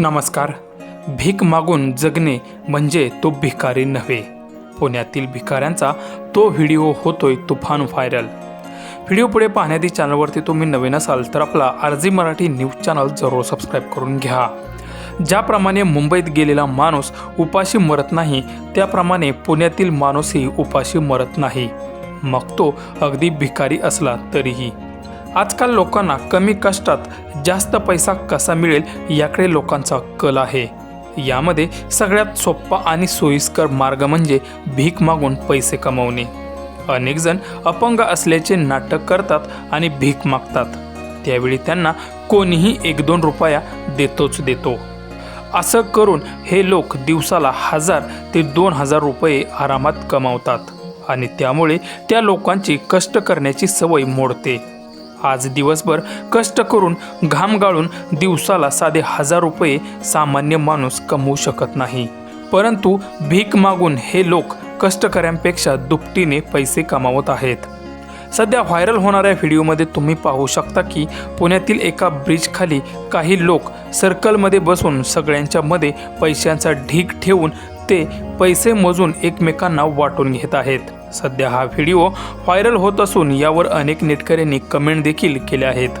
नमस्कार. भीक मागून जगणे म्हणजे तो भिकारी नव्हे. पुण्यातील भिकाऱ्यांचा तो व्हिडिओ होतोय तुफान व्हायरल. व्हिडिओ पुढे पाहण्याआधी चॅनलवरती तुम्ही नवीन असाल तर आपला आरजी मराठी न्यूज चॅनल जरूर सबस्क्राईब करून घ्या. ज्याप्रमाणे मुंबईत गेलेला माणूस उपाशी मरत नाही त्याप्रमाणे पुण्यातील माणूसही उपाशी मरत नाही. मग तो अगदी भिकारी असला तरीही. आजकाल लोकांना कमी कष्टात जास्त पैसा कसा मिळेल याकडे लोकांचा कल आहे. यामध्ये सगळ्यात सोपा आणि सोयीस्कर मार्ग म्हणजे भीक मागून पैसे कमवणे. अनेकजण अपंग असल्याचे नाटक करतात आणि भीक मागतात. त्यावेळी त्यांना कोणीही एक दोन रुपया देतोच देतो. असं करून हे लोक दिवसाला हजार ते दोन हजार रुपये आरामात कमावतात आणि त्यामुळे त्या लोकांची कष्ट करण्याची सवय मोडते. आज दिवसभर कष्ट करून घाम गाळून दिवसाला साधे हजार रुपये सामान्य माणूस कमवू शकत नाही. परंतु भीक मागून हे लोक कष्टकऱ्यांपेक्षा दुपटीने पैसे कमावत आहेत. सध्या व्हायरल होणाऱ्या व्हिडिओमध्ये तुम्ही पाहू शकता की पुण्यातील एका ब्रिजखाली काही लोक सर्कलमध्ये बसून सगळ्यांच्यामध्ये पैशांचा ढीग ठेवून ते पैसे मोजून एकमेकांना वाटून घेत आहेत. सध्या हा व्हिडिओ व्हायरल होत असून यावर अनेक नेटकऱ्यांनी कमेंट देखील केल्या आहेत.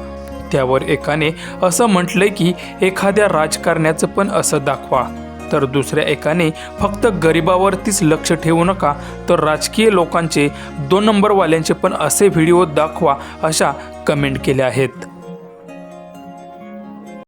त्यावर एकाने असं म्हटलंय की एखाद्या राजकारण्याचं पण असं दाखवा. तर दुसऱ्या एकाने फक्त गरिबावरतीच लक्ष ठेवू नका तर राजकीय लोकांचे दोन नंबरवाल्यांचे पण असे व्हिडिओ दाखवा अशा कमेंट केल्या आहेत.